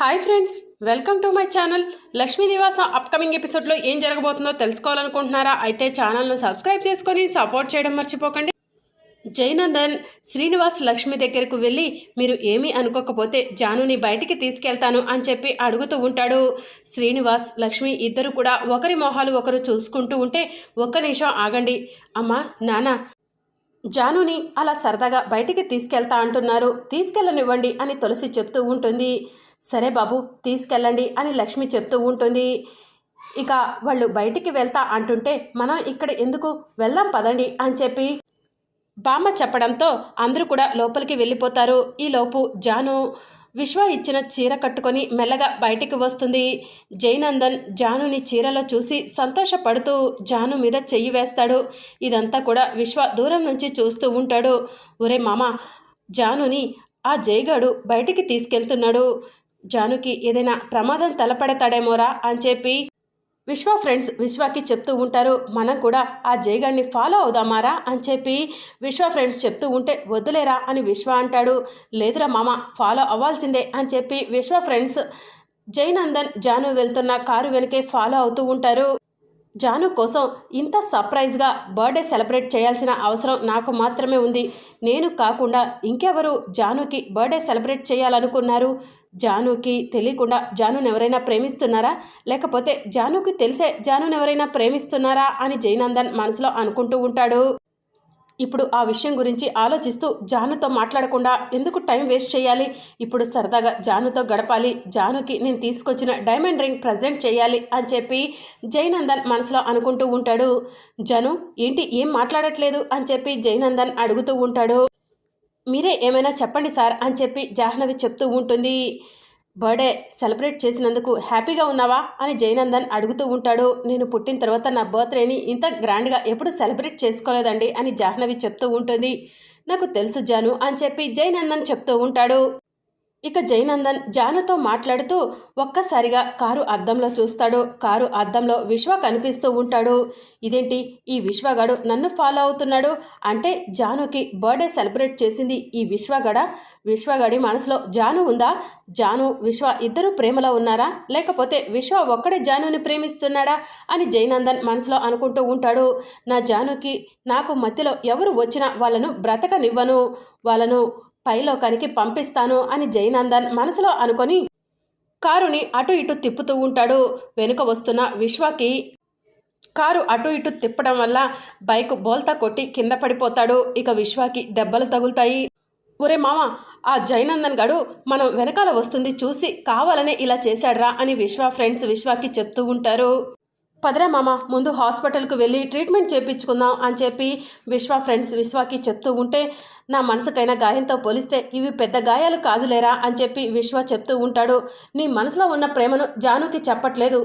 Hi friends welcome to my channel. Lakshmi Nivasa upcoming ఎపిసోడ్లో ఏం జరగబోతుందో తెలుసుకోవాలనుకుంటున్నారా? అయితే ఛానల్ను సబ్స్క్రైబ్ చేసుకొని సపోర్ట్ చేయడం మర్చిపోకండి. జయనందన్ శ్రీనివాస్ లక్ష్మి దగ్గరకు వెళ్ళి మీరు ఏమీ అనుకోకపోతే జానుని బయటికి తీసుకెళ్తాను అని చెప్పి అడుగుతూ ఉంటాడు. శ్రీనివాస్ లక్ష్మి ఇద్దరు కూడా ఒకరి మొహాలు ఒకరు చూసుకుంటూ ఉంటే ఒక్క నిమిషం ఆగండి. అమ్మా నాన్న జానుని అలా సరదాగా బయటికి తీసుకెళ్తా అంటున్నారు. తీసుకెళ్ళనివ్వండి అని తులసి చెప్తూ ఉంటుంది. సరే బాబు తీసుకెళ్ళండి అని లక్ష్మి చెప్తూ ఉంటుంది. ఇక వాళ్ళు బయటికి వెళ్తా అంటుంటే మనం ఇక్కడ ఎందుకు? వెళ్దాం పదండి అని చెప్పి బామ్మ చెప్పడంతో అందరూ కూడా లోపలికి వెళ్ళిపోతారు. ఈలోపు జాను విశ్వ ఇచ్చిన చీర కట్టుకొని మెల్లగా బయటికి వస్తుంది. జైనందన్ జానుని చీరలో చూసి సంతోషపడుతూ జాను మీద చెయ్యి వేస్తాడు. ఇదంతా కూడా విశ్వ దూరం నుంచి చూస్తూ ఉంటాడు. ఒరే మామ జానుని ఆ జైగాడు బయటికి తీసుకెళ్తున్నాడు. జానుకి ఏదైనా ప్రమాదం తలపడతాడేమోరా అని చెప్పి విశ్వ ఫ్రెండ్స్ విశ్వకి చెప్తూ ఉంటారు. మనం కూడా ఆ జయగాడిని ఫాలో అవుదామారా అని చెప్పి విశ్వ ఫ్రెండ్స్ చెప్తూ ఉంటే వద్దులేరా అని విశ్వ అంటాడు. లేదురా మామ ఫాలో అవ్వాల్సిందే అని చెప్పి విశ్వ ఫ్రెండ్స్ జయనందన్ జాను వెళ్తున్న కారు వెనకే ఫాలో అవుతూ ఉంటారు. జాను కోసం ఇంత సర్ప్రైజ్గా బర్త్డే సెలబ్రేట్ చేయాల్సిన అవసరం నాకు మాత్రమే ఉంది. నేను కాకుండా ఇంకెవరు జానుకి బర్త్డే సెలబ్రేట్ చేయాలనుకున్నారు? జానుకి తెలియకుండా జానుని ఎవరైనా ప్రేమిస్తున్నారా? లేకపోతే జానుకి తెలిసే జానుని ఎవరైనా ప్రేమిస్తున్నారా? అని జయనందన్ మనసులో అనుకుంటూ ఉంటాడు. ఇప్పుడు ఆ విషయం గురించి ఆలోచిస్తూ జానుతో మాట్లాడకుండా ఎందుకు టైం వేస్ట్ చేయాలి? ఇప్పుడు సరదాగా జానుతో గడపాలి. జానుకి నేను తీసుకొచ్చిన డైమండ్ రింగ్ ప్రజెంట్ చేయాలి అని చెప్పి జైనందన్ మనసులో అనుకుంటూ ఉంటాడు. జను ఏంటి ఏం మాట్లాడట్లేదు? అని చెప్పి జైనందన్ అడుగుతూ ఉంటాడు. మీరే ఏమైనా చెప్పండి సార్ అని చెప్పి జాహ్నవి చెప్తూ ఉంటుంది. బర్త్డే సెలబ్రేట్ చేసినందుకు హ్యాపీగా ఉన్నావా అని జయనందన్ అడుగుతూ ఉంటాడు. నేను పుట్టిన తర్వాత నా బర్త్డేని ఇంత గ్రాండ్గా ఎప్పుడు సెలబ్రేట్ చేసుకోలేదండి అని జాహ్నవి చెప్తూ ఉంటుంది. నాకు తెలుసు జాను అని చెప్పి జయనందన్ చెప్తూ ఉంటాడు. ఇక జయనందన్ జానుతో మాట్లాడుతూ ఒక్కసారిగా కారు అద్దంలో చూస్తాడు. కారు అద్దంలో విశ్వ కనిపిస్తూ ఉంటాడు. ఇదేంటి? ఈ విశ్వగాడు నన్ను ఫాలో అవుతున్నాడు. అంటే జానుకి బర్త్డే సెలబ్రేట్ చేసింది ఈ విశ్వగడ? విశ్వగడి మనసులో జాను ఉందా? జాను విశ్వ ఇద్దరు ప్రేమలో ఉన్నారా? లేకపోతే విశ్వ ఒక్కడే జానుని ప్రేమిస్తున్నాడా? అని జయనందన్ మనసులో అనుకుంటూ ఉంటాడు. నా జానుకి నాకు మధ్యలో ఎవరు వచ్చినా వాళ్ళను బ్రతకనివ్వను. వాళ్ళను పైలోకానికి పంపిస్తాను అని జయనందన్ మనసులో అనుకొని కారుని అటు ఇటు తిప్పుతూ ఉంటాడు. వెనుక వస్తున్న విశ్వకి కారు అటు ఇటు తిప్పడం వల్ల బైక్ బోల్తా కొట్టి కింద పడిపోతాడు. ఇక విశ్వాకి దెబ్బలు తగులుతాయి. ఒరే మామ ఆ జయనందన్ గడు మనం వెనకాల వస్తుంది చూసి కావాలనే ఇలా చేశాడ్రా అని విశ్వ ఫ్రెండ్స్ విశ్వాకి చెప్తూ ఉంటారు. పదరా మామ ముందు హాస్పిటల్కు వెళ్ళి ట్రీట్మెంట్ చేయించుకుందాం అని చెప్పి విశ్వ ఫ్రెండ్స్ విశ్వాకి చెప్తూ ఉంటే నా మనసుకైనా గాయంతో పోలిస్తే ఇవి పెద్ద గాయాలు కాదులేరా అని చెప్పి విశ్వ చెప్తూ ఉంటాడు. నీ మనసులో ఉన్న ప్రేమను జానుకి చెప్పట్లేదు.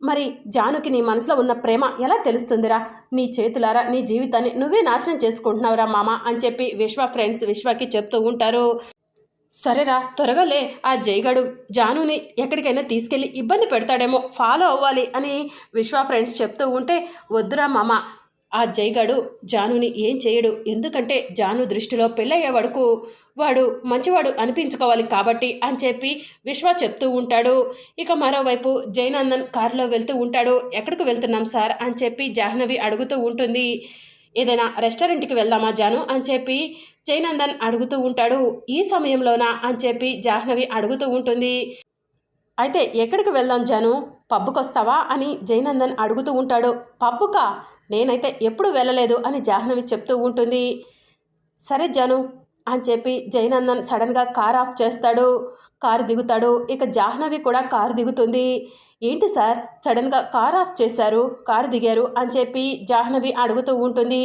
మరి జానుకి నీ మనసులో ఉన్న ప్రేమ ఎలా తెలుస్తుందిరా? నీ చేతులారా నీ జీవితాన్ని నువ్వే నాశనం చేసుకుంటున్నావురా మామ అని చెప్పి విశ్వ ఫ్రెండ్స్ విశ్వకి చెప్తూ ఉంటారు. సరేరా త్వరగా లే ఆ జైగాడు జానుని ఎక్కడికైనా తీసుకెళ్ళి ఇబ్బంది పెడతాడేమో ఫాలో అవ్వాలి అని విశ్వ ఫ్రెండ్స్ చెప్తూ ఉంటే వద్దురా మామ ఆ జైగాడు జానుని ఏం చేయడు ఎందుకంటే జాను దృష్టిలో పెళ్ళయ్యే వరకు వాడు మంచివాడు అనిపించుకోవాలి కాబట్టి అని చెప్పి విశ్వ చెప్తూ ఉంటాడు. ఇక మరోవైపు జైనందన్ కారులో వెళ్తూ ఉంటాడు ఎక్కడికి వెళ్తున్నాం సార్ అని చెప్పి జాహ్నవి అడుగుతూ ఉంటుంది. ఏదైనా రెస్టారెంట్కి వెళ్దామా జాను? అని చెప్పి జయనందన్ అడుగుతూ ఉంటాడు. ఈ సమయంలోనా? అని చెప్పి జాహ్నవి అడుగుతూ ఉంటుంది. అయితే ఎక్కడికి వెళ్దాం జాను? పబ్బుకి వస్తావా అని జయనందన్ అడుగుతూ ఉంటాడు. పబ్బుకా? నేనైతే ఎప్పుడు వెళ్ళలేదు అని జాహ్నవి చెప్తూ ఉంటుంది. సరే జాను అని చెప్పి జయనందన్ సడన్గా కార్ ఆఫ్ చేస్తాడు. కారు దిగుతాడు. ఇక జాహ్నవి కూడా కారు దిగుతుంది. ఏంటి సార్? సడన్గా కార్ ఆఫ్ చేశారు కారు దిగారు అని చెప్పి జాహ్నవి అడుగుతూ ఉంటుంది.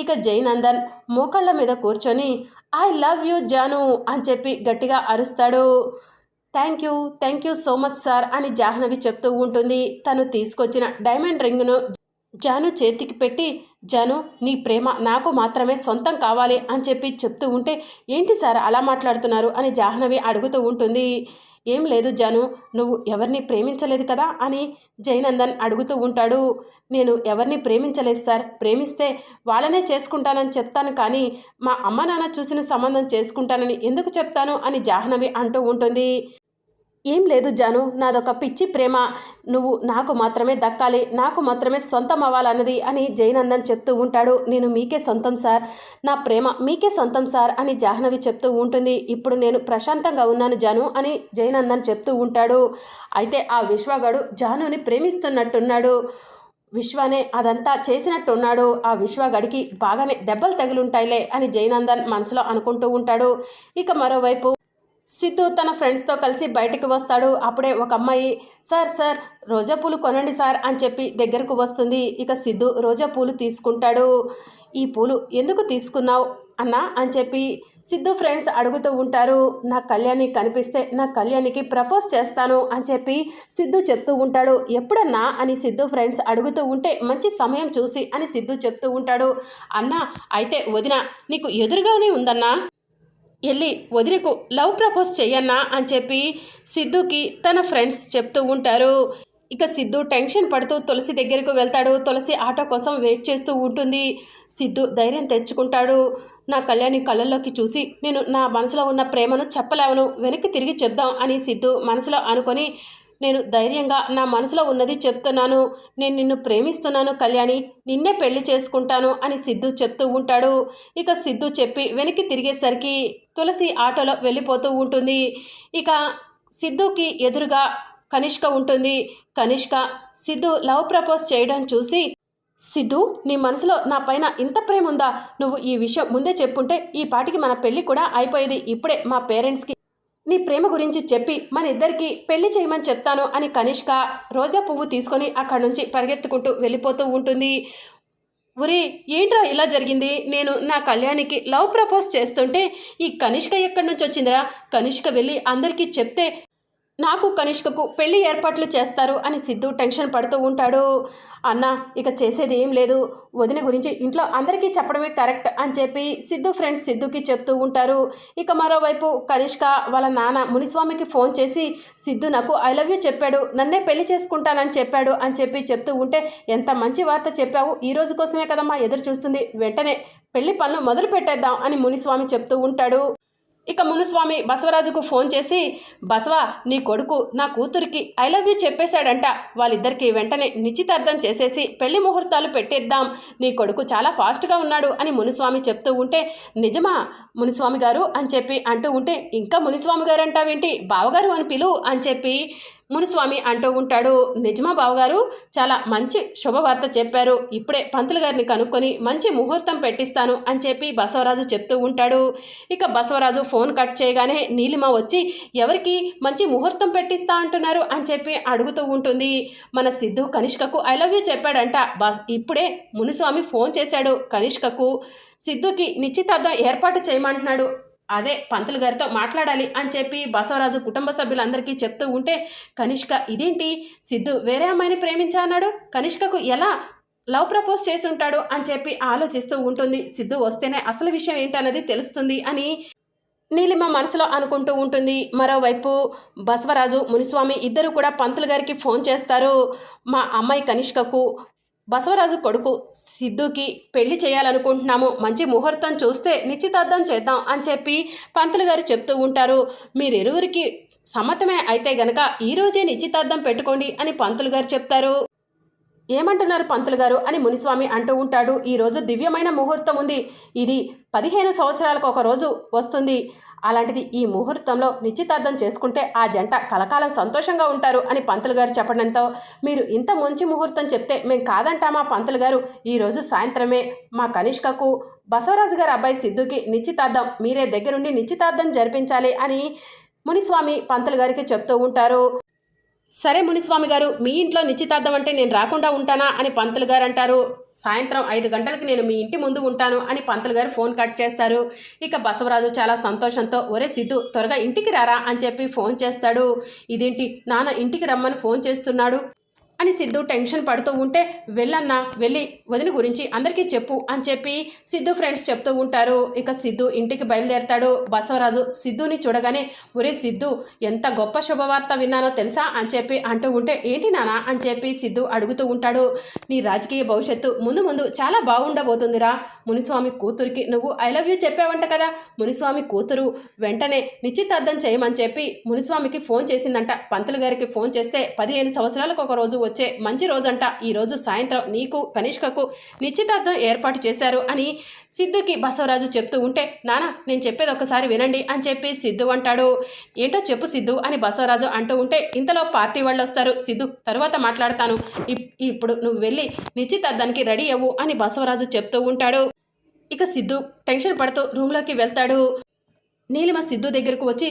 ఇక జయనందన్ మోకాళ్ళ మీద కూర్చొని ఐ లవ్ యూ జాను అని చెప్పి గట్టిగా అరుస్తాడు. Thank you thank you so much sir అని జాహ్నవి చెప్తూ ఉంటుంది. తను తీసుకొచ్చిన డైమండ్ రింగ్ను జాను చేతికి పెట్టి జాను నీ ప్రేమ నాకు మాత్రమే సొంతం కావాలి అని చెప్పి చెప్తూ ఉంటే ఏంటి సార్ అలా మాట్లాడుతున్నారు అని జాహ్నవి అడుగుతూ ఉంటుంది. ఏం లేదు జాను నువ్వు ఎవరిని ప్రేమించలేదు కదా? అని జయనందన్ అడుగుతూ ఉంటాడు. నేను ఎవరిని ప్రేమించలేదు సార్. ప్రేమిస్తే వాళ్ళనే చేసుకుంటానని చెప్తాను కానీ మా అమ్మ నాన్న చూసిన సంబంధం చేసుకుంటానని ఎందుకు చెప్తాను? అని జాహ్నవి అంటూ ఉంటుంది. ఏం లేదు జాను నాదొక పిచ్చి ప్రేమ. నువ్వు నాకు మాత్రమే దక్కాలి నాకు మాత్రమే సొంతం అవ్వాలన్నది అని జయనందన్ చెప్తూ ఉంటాడు. నేను మీకే సొంతం సార్. నా ప్రేమ మీకే సొంతం సార్ అని జాహ్నవి చెప్తూ ఉంటుంది. ఇప్పుడు నేను ప్రశాంతంగా ఉన్నాను జాను అని జయనందన్ చెప్తూ ఉంటాడు. అయితే ఆ విశ్వగాడు జానుని ప్రేమిస్తున్నట్టున్నాడు. విశ్వనే అదంతా చేసినట్టున్నాడు. ఆ విశ్వగడికి బాగానే దెబ్బలు తగిలుంటాయిలే అని జయనందన్ మనసులో అనుకుంటూ ఉంటాడు. ఇక మరోవైపు సిద్ధు తన ఫ్రెండ్స్తో కలిసి బయటకు వస్తాడు. అప్పుడే ఒక అమ్మాయి సార్ సార్ రోజా పూలు కొనండి సార్ అని చెప్పి దగ్గరకు వస్తుంది. ఇక సిద్ధు రోజా పూలు తీసుకుంటాడు. ఈ పూలు ఎందుకు తీసుకున్నావు అన్నా? అని చెప్పి సిద్ధు ఫ్రెండ్స్ అడుగుతూ ఉంటారు. నా కళ్యాణి కనిపిస్తే నా కళ్యాణికి ప్రపోజ్ చేస్తాను అని చెప్పి సిద్ధు చెప్తూ ఉంటాడు. ఎప్పుడన్నా? అని సిద్ధు ఫ్రెండ్స్ అడుగుతూ ఉంటే మంచి సమయం చూసి అని సిద్ధు చెప్తూ ఉంటాడు. అన్నా అయితే వదిన నీకు ఎదురుగానే ఉందన్నా? వెళ్ళి వదినకు లవ్ ప్రపోజ్ చెయ్యన్నా అని చెప్పి సిద్ధుకి తన ఫ్రెండ్స్ చెప్తూ ఉంటారు. ఇక సిద్ధు టెన్షన్ పడుతూ తులసి దగ్గరకు వెళ్తాడు. తులసి ఆటో కోసం వెయిట్ చేస్తూ ఉంటుంది. సిద్ధు ధైర్యం తెచ్చుకుంటాడు. నా కళ్యాణి కళ్ళల్లోకి చూసి నేను నా మనసులో ఉన్న ప్రేమను చెప్పలేవను వెనక్కి తిరిగి చెప్దాం అని సిద్ధు మనసులో అనుకొని నేను ధైర్యంగా నా మనసులో ఉన్నది చెప్తున్నాను. నేను నిన్ను ప్రేమిస్తున్నాను కళ్యాణి. నిన్నే పెళ్ళి చేసుకుంటాను అని సిద్ధు చెప్తూ ఉంటాడు. ఇక సిద్ధు చెప్పి వెనక్కి తిరిగేసరికి తులసి ఆటోలో వెళ్ళిపోతూ ఉంటుంది. ఇక సిద్ధుకి ఎదురుగా కనిష్క ఉంటుంది. కనిష్క సిద్ధు లవ్ ప్రపోజ్ చేయడం చూసి సిద్ధు నీ మనసులో నా పైన ఇంత ప్రేమ ఉందా నువ్వు ఈ విషయం ముందే చెప్పుంటే ఈ పాటికి మన పెళ్ళి కూడా అయిపోయేది. ఇప్పుడే మా పేరెంట్స్కి నీ ప్రేమ గురించి చెప్పి మన ఇద్దరికి పెళ్ళి చేయమని చెప్తాను అని కనిష్క రోజా పువ్వు తీసుకొని అక్కడి నుంచి పరిగెత్తుకుంటూ వెళ్ళిపోతూ ఉంటుంది. ఒరే ఏంట్రా ఇలా జరిగింది? నేను నా కళ్యాణికి లవ్ ప్రపోజ్ చేస్తుంటే ఈ కనిష్క ఎక్కడి నుంచి వచ్చిందిరా? కనిష్క వెళ్ళి అందరికీ చెప్తే నాకు కనిష్కకు పెళ్ళి ఏర్పాట్లు చేస్తారు అని సిద్ధు టెన్షన్ పడుతూ ఉంటాడు. అన్న ఇక చేసేది ఏం లేదు. వదిన గురించి ఇంట్లో అందరికీ చెప్పడమే కరెక్ట్ అని చెప్పి సిద్ధు ఫ్రెండ్స్ సిద్ధుకి చెప్తూ ఉంటారు. ఇక మరోవైపు కనిష్క వాళ్ళ నాన్న మునిస్వామికి ఫోన్ చేసి సిద్ధు నాకు ఐ లవ్ యూ చెప్పాడు. నన్నే పెళ్ళి చేసుకుంటానని చెప్పాడు అని చెప్పి చెప్తూ ఉంటే ఎంత మంచి వార్త చెప్పావు. ఈ రోజు కోసమే కదమ్మా ఎదురు చూస్తుంది. వెంటనే పెళ్ళి పనులు మొదలు పెట్టేద్దాం అని మునిస్వామి చెప్తూ ఉంటాడు. ఇక మునుస్వామి బసవరాజుకు ఫోన్ చేసి బసవ నీ కొడుకు నా కూతురికి ఐ లవ్ యూ చెప్పేశాడంట. వాళ్ళిద్దరికి వెంటనే నిశ్చితార్థం చేసేసి పెళ్ళి ముహూర్తాలు పెట్టేద్దాం. నీ కొడుకు చాలా ఫాస్ట్గా ఉన్నాడు అని మునుస్వామి చెప్తూ ఉంటే నిజమా మునిస్వామి గారు? అని చెప్పి అంటూ ఉంటే ఇంకా మునిస్వామి గారు అంటావేంటి బావగారు అని పిలు అని చెప్పి మునిస్వామి అంటూ ఉంటాడు నిజమా బావగారు? చాలా మంచి శుభవార్త చెప్పారు. ఇప్పుడే పంతులు గారిని కనుక్కొని మంచి ముహూర్తం పెట్టిస్తాను అని చెప్పి బసవరాజు చెప్తూ ఉంటాడు. ఇక బసవరాజు ఫోన్ కట్ చేయగానే నీలిమ వచ్చి ఎవరికి? మంచి ముహూర్తం పెట్టిస్తా అంటున్నారు అని చెప్పి అడుగుతూ ఉంటుంది. మన సిద్ధు కనిష్కకు ఐ లవ్ యూ చెప్పాడంట. బా ఇప్పుడే మునిస్వామి ఫోన్ చేశాడు కనిష్కకు. సిద్ధుకి నిశ్చితార్థం ఏర్పాటు చేయమంటున్నాడు. అదే పంతులు గారితో మాట్లాడాలి అని చెప్పి బసవరాజు కుటుంబ సభ్యులందరికీ చెప్తూ ఉంటే కనిష్క ఇదేంటి? సిద్ధు వేరే అమ్మాయిని ప్రేమించా అన్నాడు? కనిష్కకు ఎలా లవ్ ప్రపోజ్ చేసి ఉంటాడు అని చెప్పి ఆలోచిస్తూ ఉంటుంది. సిద్ధు వస్తేనే అసలు విషయం ఏంటన్నది తెలుస్తుంది అని నీలిమ మనసులో అనుకుంటూ ఉంటుంది. మరోవైపు బసవరాజు మునిస్వామి ఇద్దరు కూడా పంతులు గారికి ఫోన్ చేస్తారు. మా అమ్మాయి కనిష్కకు బసవరాజు కొడుకు సిద్ధుకి పెళ్ళి చేయాలనుకుంటున్నాము. మంచి ముహూర్తం చూస్తే నిశ్చితార్థం చేద్దాం అని చెప్పి పంతులు గారు చెప్తూ ఉంటారు. మీరిరువురికి సమ్మతమే అయితే గనక ఈరోజే నిశ్చితార్థం పెట్టుకోండి అని పంతులు గారు చెప్తారు. ఏమంటున్నారు పంతులు గారు అని మునిస్వామి అంటూ ఉంటాడు. ఈరోజు దివ్యమైన ముహూర్తం ఉంది. ఇది పదిహేను సంవత్సరాలకు ఒక రోజు వస్తుంది. అలాంటిది ఈ ముహూర్తంలో నిశ్చితార్థం చేసుకుంటే ఆ జంట కలకాలం సంతోషంగా ఉంటారు అని పంతులు గారు చెప్పడంతో మీరు ఇంత మంచి ముహూర్తం చెప్తే మేము కాదంటామా పంతులు గారు? ఈరోజు సాయంత్రమే మా కనిష్కకు బసవరాజు గారు అబ్బాయి సిద్ధుకి నిశ్చితార్థం మీరే దగ్గరుండి నిశ్చితార్థం జరిపించాలి అని మునిస్వామి పంతులు గారికి చెప్తూ ఉంటారు. సరే మునిస్వామి గారు మీ ఇంట్లో నిశ్చితార్థం అంటే నేను రాకుండా ఉంటానా అని పంతులు గారు అంటారు సాయంత్రం ఐదు గంటలకు నేను మీ ఇంటి ముందు ఉంటాను అని పంతులు గారు ఫోన్ కట్ చేస్తారు. ఇక బసవరాజు చాలా సంతోషంతో ఒరే సిద్ధు త్వరగా ఇంటికి రారా అని చెప్పి ఫోన్ చేస్తాడు. ఇదేంటి నాన్న ఇంటికి రమ్మని ఫోన్ చేస్తున్నాడు? అని సిద్ధు టెన్షన్ పడుతూ ఉంటే వెళ్ళన్నా వెళ్ళి వదిన గురించి అందరికీ చెప్పు అని చెప్పి సిద్ధు ఫ్రెండ్స్ చెప్తూ ఉంటారు. ఇక సిద్ధు ఇంటికి బయలుదేరతాడు. బసవరాజు సిద్ధుని చూడగానే ఒరే సిద్ధు ఎంత గొప్ప శుభవార్త విన్నానో తెలుసా? అని చెప్పి అంటూ ఉంటే ఏంటి నానా? అని చెప్పి సిద్ధు అడుగుతూ ఉంటాడు. నీ రాజకీయ భవిష్యత్తు ముందు ముందు చాలా బాగుండబోతుందిరా. మునిస్వామి కూతురికి నువ్వు ఐ లవ్ యూ చెప్పావంట కదా? మునిస్వామి కూతురు వెంటనే నిశ్చితార్థం చేయమని చెప్పి మునిస్వామికి ఫోన్ చేసిందంట. పంతులు గారికి ఫోన్ చేస్తే పదిహేను సంవత్సరాలకు ఒక రోజు వచ్చే మంచి రోజంట. ఈరోజు సాయంత్రం నీకు కనిష్కకు నిశ్చితార్థం ఏర్పాటు చేశారు అని సిద్ధుకి బసవరాజు చెప్తూ ఉంటే నానా నేను చెప్పేది ఒకసారి వినండి అని చెప్పి సిద్ధు అంటాడు. ఏంటో చెప్పు సిద్ధు అని బసవరాజు అంటూ ఉంటే ఇంతలో పార్టీ వాళ్ళు వస్తారు సిద్ధు తరువాత మాట్లాడతాను. ఇప్- ఇప్పుడు నువ్వు వెళ్ళి నిశ్చితార్థానికి రెడీ అవ్వు అని బసవరాజు చెప్తూ ఉంటాడు. ఇక సిద్ధు టెన్షన్ పడుతూ రూమ్లోకి వెళ్తాడు. నీలిమ సిద్ధు దగ్గరకు వచ్చి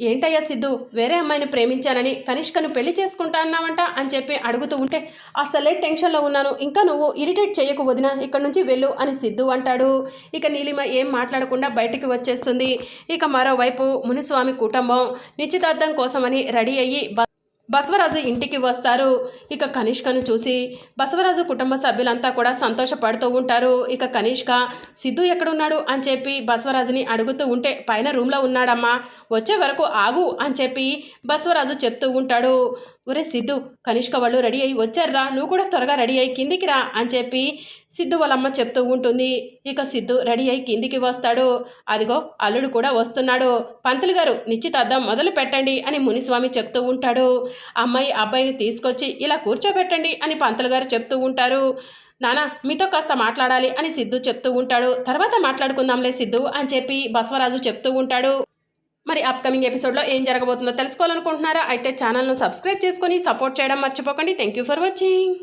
ఏంటయ్యా సిద్ధు వేరే అమ్మాయిని ప్రేమించానని కనిష్కను పెళ్ళి చేసుకుంటా అన్నావంట? అని చెప్పి అడుగుతూ ఉంటే అసలే టెన్షన్లో ఉన్నాను. ఇంకా నువ్వు ఇరిటేట్ చేయకు వదిన ఇక్కడ నుంచి వెళ్ళు అని సిద్ధు అంటాడు. ఇక నీలిమ ఏం మాట్లాడకుండా బయటికి వచ్చేస్తుంది. ఇక మరోవైపు మునిస్వామి కుటుంబం నిశ్చితార్థం కోసమని రెడీ అయ్యి బసవరాజు ఇంటికి వస్తారు. ఇక కనిష్కను చూసి బసవరాజు కుటుంబ సభ్యులంతా కూడా సంతోషపడుతూ ఉంటారు. ఇక కనిష్క సిద్ధు ఎక్కడున్నాడు? అని చెప్పి బసవరాజుని అడుగుతూ ఉంటే పైన రూమ్లో ఉన్నాడమ్మా. వచ్చే వరకు ఆగు అని చెప్పి బసవరాజు చెప్తూ ఉంటాడు. ఒరే సిద్ధు కనిష్క వాళ్ళు రెడీ అయ్యి వచ్చారురా. నువ్వు కూడా త్వరగా రెడీ అయ్యి కిందికి రా అని చెప్పి సిద్ధు వాళ్ళమ్మ చెప్తూ ఉంటుంది. ఇక సిద్ధు రెడీ అయి కిందికి వస్తాడు. అదిగో అల్లుడు కూడా వస్తున్నాడు. పంతులు గారు నిశ్చితార్థం మొదలు పెట్టండి అని మునిస్వామి చెప్తూ ఉంటాడు. అమ్మాయి అబ్బాయిని తీసుకొచ్చి ఇలా కూర్చోబెట్టండి అని పంతులు గారు చెప్తూ ఉంటారు. నానా మీతో కాస్త మాట్లాడాలి అని సిద్ధు చెప్తూ ఉంటాడు. తర్వాత మాట్లాడుకుందాంలే సిద్ధు అని చెప్పి బసవరాజు చెప్తూ ఉంటాడు. మరి అప్కమింగ్ ఎపిసోడ్లో ఏం జరగబోతుందో తెలుసుకోవాలనుకుంటున్నారా? అయితే ఛానల్ను సబ్స్క్రైబ్ చేసుకొని సపోర్ట్ చేయడం మర్చిపోకండి. Thank you for watching